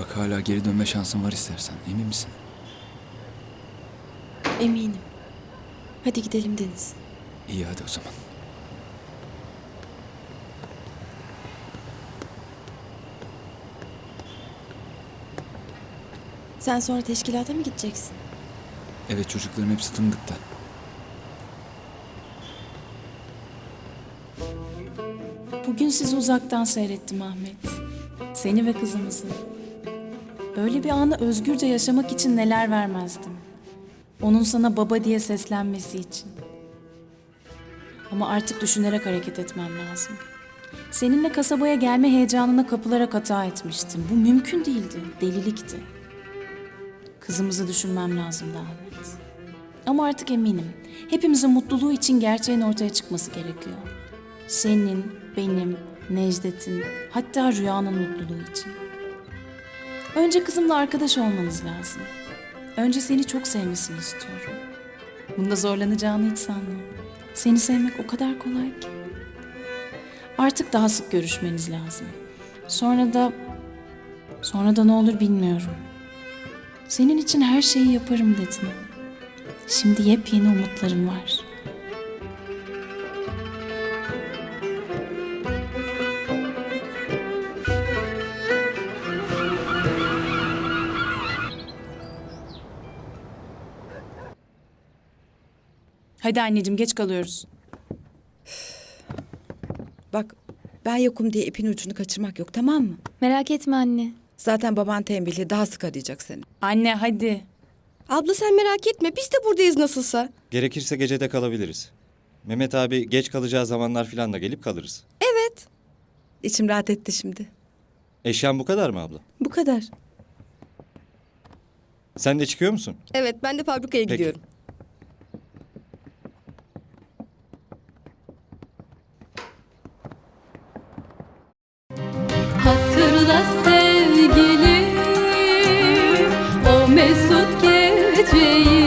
Bak hala geri dönme şansın var istersen. Emin misin? Eminim. Hadi gidelim Deniz. İyi hadi o zaman. Sen sonra teşkilata mı gideceksin? Evet çocukların hepsi Tıngıt'ta. Bugün sizi uzaktan seyrettim Ahmet. Seni ve kızımızı. Böyle bir anı özgürce yaşamak için neler vermezdim. Onun sana baba diye seslenmesi için. Ama artık düşünerek hareket etmem lazım. Seninle kasabaya gelme heyecanına kapılarak hata etmiştim. Bu mümkün değildi, delilikti. Kızımızı düşünmem lazımdı Ahmet. Ama artık eminim. Hepimizin mutluluğu için gerçeğin ortaya çıkması gerekiyor. Senin, benim, Necdet'in, hatta Rüya'nın mutluluğu için. Önce kızımla arkadaş olmanız lazım. Önce seni çok sevmesini istiyorum. Bunda zorlanacağını hiç sanmam. Seni sevmek o kadar kolay ki. Artık daha sık görüşmeniz lazım. Sonra da... Sonra da ne olur bilmiyorum. Senin için her şeyi yaparım dedin. Şimdi yepyeni umutlarım var. Hadi anneciğim geç kalıyoruz. Bak ben yokum diye ipin ucunu kaçırmak yok tamam mı? Merak etme anne. Zaten baban tembihli daha sık arayacak seni. Anne hadi. Abla sen merak etme biz de buradayız nasılsa. Gerekirse gecede kalabiliriz. Mehmet abi geç kalacağı zamanlar falan da gelip kalırız. Evet. İçim rahat etti şimdi. Eşyan bu kadar mı abla? Bu kadar. Sen de çıkıyor musun? Evet ben de fabrikaya Peki. gidiyorum. Sevgilim. O mesut geceyi